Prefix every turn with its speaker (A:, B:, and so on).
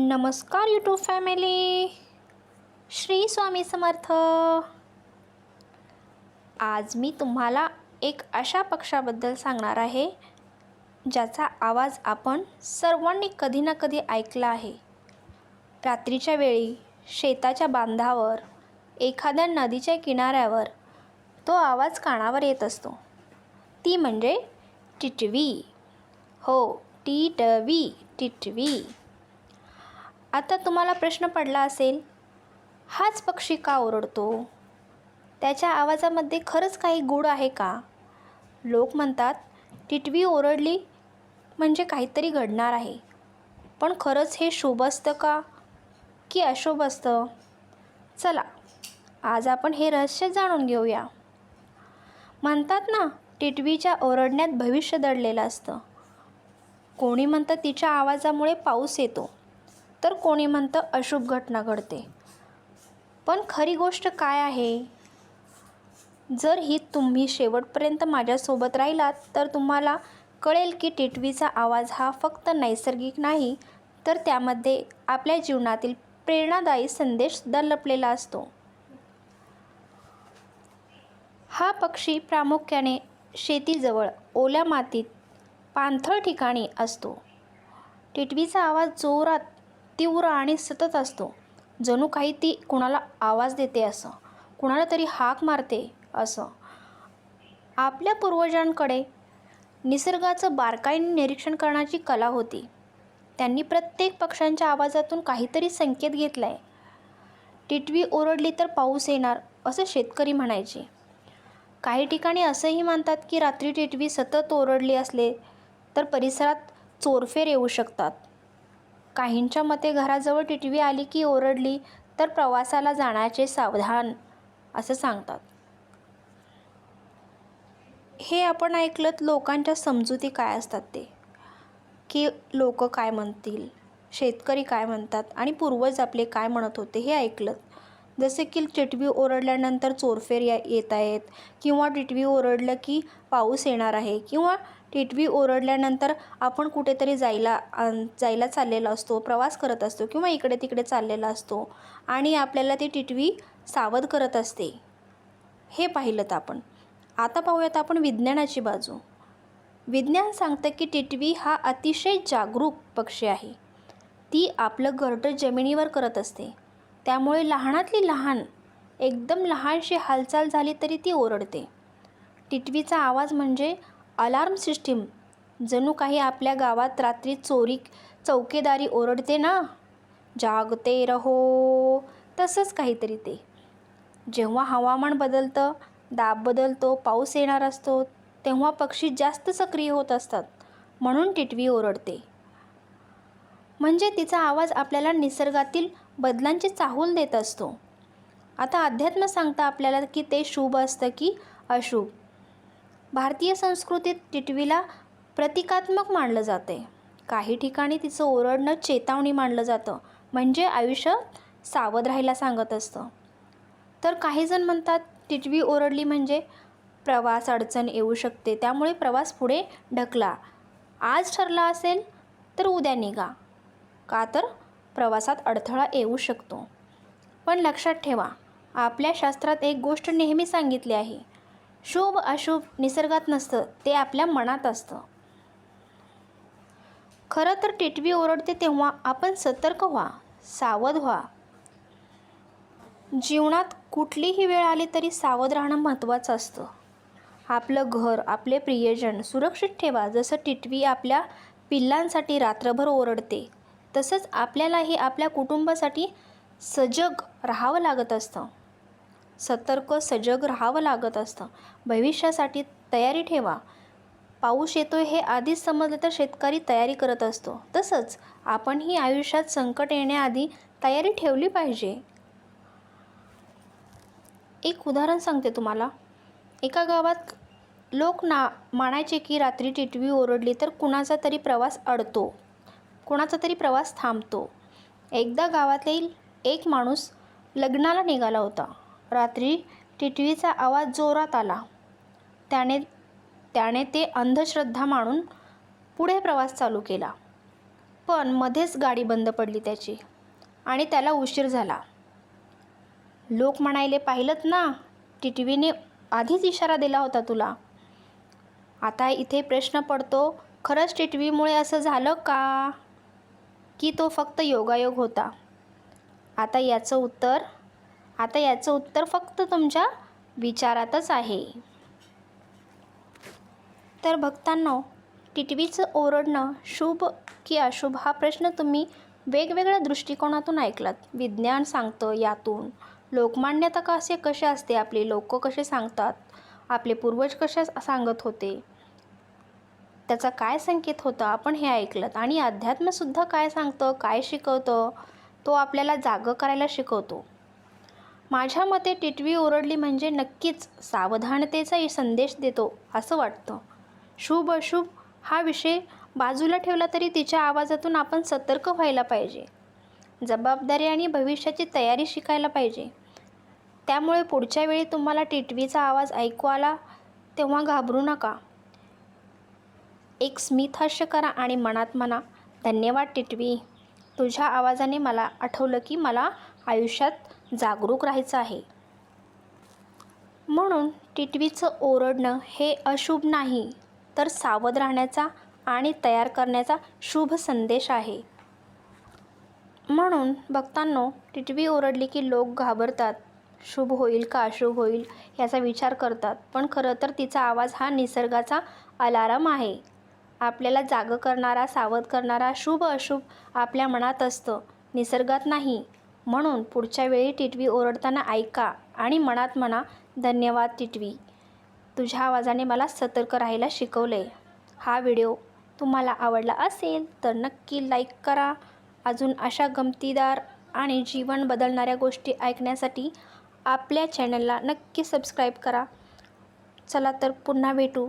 A: नमस्कार YouTube family Shri Swami Samarth. आज मी तुम्हाला एक अशा पक्षाबद्दल सांगणार आहे ज्याचा आवाज आपण सर्वांनी कधी ना कधी ऐकला आहे. रात्रीच्या वेळी शेताच्या बांधावर एखाद्या नदीच्या किनाऱ्यावर तो आवाज कानावर येत असतो. ती म्हणजे टिटवी. हो टिटवी टिटवी. आता तुम्हाला प्रश्न पडला असेल हाच पक्षी का ओरडतो? त्याच्या आवाजामध्ये खरंच काही गूढ आहे का? लोक म्हणतात टिटवी ओरडली म्हणजे काहीतरी घडणार आहे. पण खरंच हे शुभ असतं का की अशुभ असतं चला आज आपण हे रहस्य जाणून घेऊया. म्हणतात ना टिटवीच्या ओरडण्यात भविष्य दडलेलं असतं. कोणी म्हणतं तिच्या आवाजामुळे पाऊस येतो. तर कोणी म्हणतं अशुभ घटना घडते. पण खरी गोष्ट काय आहे? जर ही तुम्ही शेवटपर्यंत माझ्यासोबत राहिलात तर तुम्हाला कळेल की टिटवीचा आवाज हा फक्त नैसर्गिक नाही तर त्यामध्ये आपल्या जीवनातील प्रेरणादायी संदेशसुद्धा लपलेला असतो. हा पक्षी प्रामुख्याने शेतीजवळ ओल्या मातीत पाणथळ ठिकाणी असतो. टिटवीचा आवाज जोरात तीव्र आणि सतत असतो. जणू काही ती कुणाला आवाज देते असं कुणाला तरी हाक मारते असं. आपल्या पूर्वजांकडे निसर्गाचं बारकाईने निरीक्षण करण्याची कला होती. त्यांनी प्रत्येक पक्ष्यांच्या आवाजातून काहीतरी संकेत घेतला आहे टिटवी ओरडली तर पाऊस येणार असं शेतकरी म्हणायचे. काही ठिकाणी असंही मानतात की रात्री टिटवी सतत ओरडली असले तर परिसरात चोरफेर येऊ शकतात. काहींच्या मते घराजवळ टिटवी आली की ओरडली तर प्रवासाला जाण्याचे सावधान असं सांगतात. हे आपण ऐकलं लोकांच्या समजुती काय असतात ते? की लोक काय म्हणतील? शेतकरी काय म्हणतात? आणि पूर्वज आपले काय म्हणत होते हे ऐकलं जसे की टिटवी ओरडल्यानंतर चोरफेर या येत आहेत किंवा टिटवी ओरडलं की पाऊस येणार आहे किंवा टिटवी ओरडल्यानंतर आपण कुठेतरी जायला जायला चाललेला असतो प्रवास करत असतो किंवा इकडे तिकडे चाललेला असतो आणि आपल्याला ती टिटवी सावध करत असते. हे पाहिलं आपण. आता पाहूयात आपण विज्ञानाची बाजू. विज्ञान सांगतं की टिटवी हा अतिशय जागरूक पक्षी आहे. ती आपलं घरटं जमिनीवर करत असते. त्यामुळे लहानातली लहान एकदम लहानशी हालचाल झाली तरी ती ओरडते. टिटवीचा आवाज म्हणजे अलार्म सिस्टीम. जणू काही आपल्या गावात रात्री चोरी चौकेदारी ओरडते ना? जागते रहो. तसंच काहीतरी ते. जेव्हा हवामान बदलतं दाब बदलतो पाऊस येणार असतो तेव्हा पक्षी जास्त सक्रिय होत असतात म्हणून टिटवी ओरडते. म्हणजे तिचा आवाज आपल्याला निसर्गातील बदलांची चाहूल देत असतो. आता अध्यात्म सांगता आपल्याला की ते शुभ असतं की अशुभ. भारतीय संस्कृतीत टिटवीला प्रतिकात्मक मानलं जाते. काही ठिकाणी तिचं ओरडणं चेतावणी मानलं जातं. म्हणजे आयुष्य सावध राहायला सांगत असतं. तर काहीजण म्हणतात टिटवी ओरडली म्हणजे प्रवास अडचण येऊ शकते त्यामुळे प्रवास पुढे ढकला. आज ठरला असेल तर उद्या निघा. का तर? प्रवासात अडथळा येऊ शकतो. पण लक्षात ठेवा आपल्या शास्त्रात एक गोष्ट नेहमी सांगितली आहे शुभ अशुभ निसर्गात नसतं ते आपल्या मनात असतं. खरं तर टिटवी ओरडते तेव्हा आपण सतर्क व्हा सावध व्हा. जीवनात कुठलीही वेळ आली तरी सावध राहणं महत्त्वाचं असतं. आपलं घर आपले प्रियजन सुरक्षित ठेवा जसं टिटवी आपल्या पिल्लांसाठी रात्रभर ओरडते तसंच आपल्यालाही आपल्या कुटुंबासाठी सजग राहावं लागत असतं. सतर्क सजग राहावं लागत असतं. भविष्यासाठी तयारी ठेवा. पाऊस येतोय हे आधीच समजलं तर शेतकरी तयारी करत असतो. तसंच आपणही आयुष्यात संकट येण्याआधी तयारी ठेवली पाहिजे. एक उदाहरण सांगते तुम्हाला. एका गावात लोक ना मानायचे की रात्री टिटवी ओरडली तर कुणाचा तरी प्रवास अडतो. कोणाचा तरी प्रवास थांबतो. एकदा गावातील एक माणूस लग्नाला निघाला होता. रात्री टिटवीचा आवाज जोरात आला. त्याने त्याने ते अंधश्रद्धा मानून पुढे प्रवास चालू केला. पण मध्येच गाडी बंद पडली त्याची आणि त्याला उशीर झाला. लोक म्हणायले पाहिलंत ना टिटवीने आधीच इशारा दिला होता तुला. आता इथे प्रश्न पडतो खरंच टिटवीमुळे असं झालं का? की तो फक्त योगायोग होता. आता याचं उत्तर आता याचं उत्तर फक्त तुमच्या विचारातच आहे. तर भक्तांनो टिटवीचं ओरडणं शुभ की अशुभ हा प्रश्न तुम्ही वेगवेगळ्या दृष्टिकोनातून ऐकलात. विज्ञान सांगतं यातून. लोकमान्यता कसे कसे असते? आपले लोक कसे सांगतात? आपले पूर्वज कसे सांगत होते? त्याचा काय संकेत होता आपण हे ऐकलं आणि अध्यात्मसुद्धा काय सांगतं? काय शिकवतं? तो आपल्याला जागं करायला शिकवतो. माझ्या मते टिटवी ओरडली म्हणजे नक्कीच सावधानतेचा संदेश देतो असं वाटतं. शुभ अशुभ हा विषय बाजूला ठेवला तरी तिच्या आवाजातून आपण सतर्क व्हायला पाहिजे. जबाबदारी आणि भविष्याची तयारी शिकायला पाहिजे. त्यामुळे पुढच्या वेळी तुम्हाला टिटवीचा आवाज ऐकू आला तेव्हा घाबरू नका. एक स्मित हास्य करा आणि मनात म्हणा धन्यवाद टिटवी. तुझ्या आवाजाने मला आठवलं की मला आयुष्यात जागरूक राहायचं आहे. म्हणून टिटवीचं ओरडणं हे अशुभ नाही तर सावध राहण्याचा आणि तयार करण्याचा शुभ संदेश आहे. म्हणून भक्तांनो टिटवी ओरडली की लोक घाबरतात. शुभ होईल का अशुभ होईल याचा विचार करतात पण खरं तर तिचा आवाज हा निसर्गाचा अलाराम आहे. आपल्याला जागं करणारा सावध करणारा शुभ अशुभ आपल्या मनात असतं. निसर्गात नाही. म्हणून पुढच्या वेळी टिटवी ओरडताना ऐका आणि मनात म्हणा धन्यवाद टिटवी. तुझ्या आवाजाने मला सतर्क राहायला शिकवले हा व्हिडिओ तुम्हाला आवडला असेल तर नक्की लाईक करा. अजून अशा गमतीदार आणि जीवन बदलणाऱ्या गोष्टी ऐकण्यासाठी आपल्या चॅनलला नक्की सबस्क्राईब करा. चला तर पुन्हा भेटू.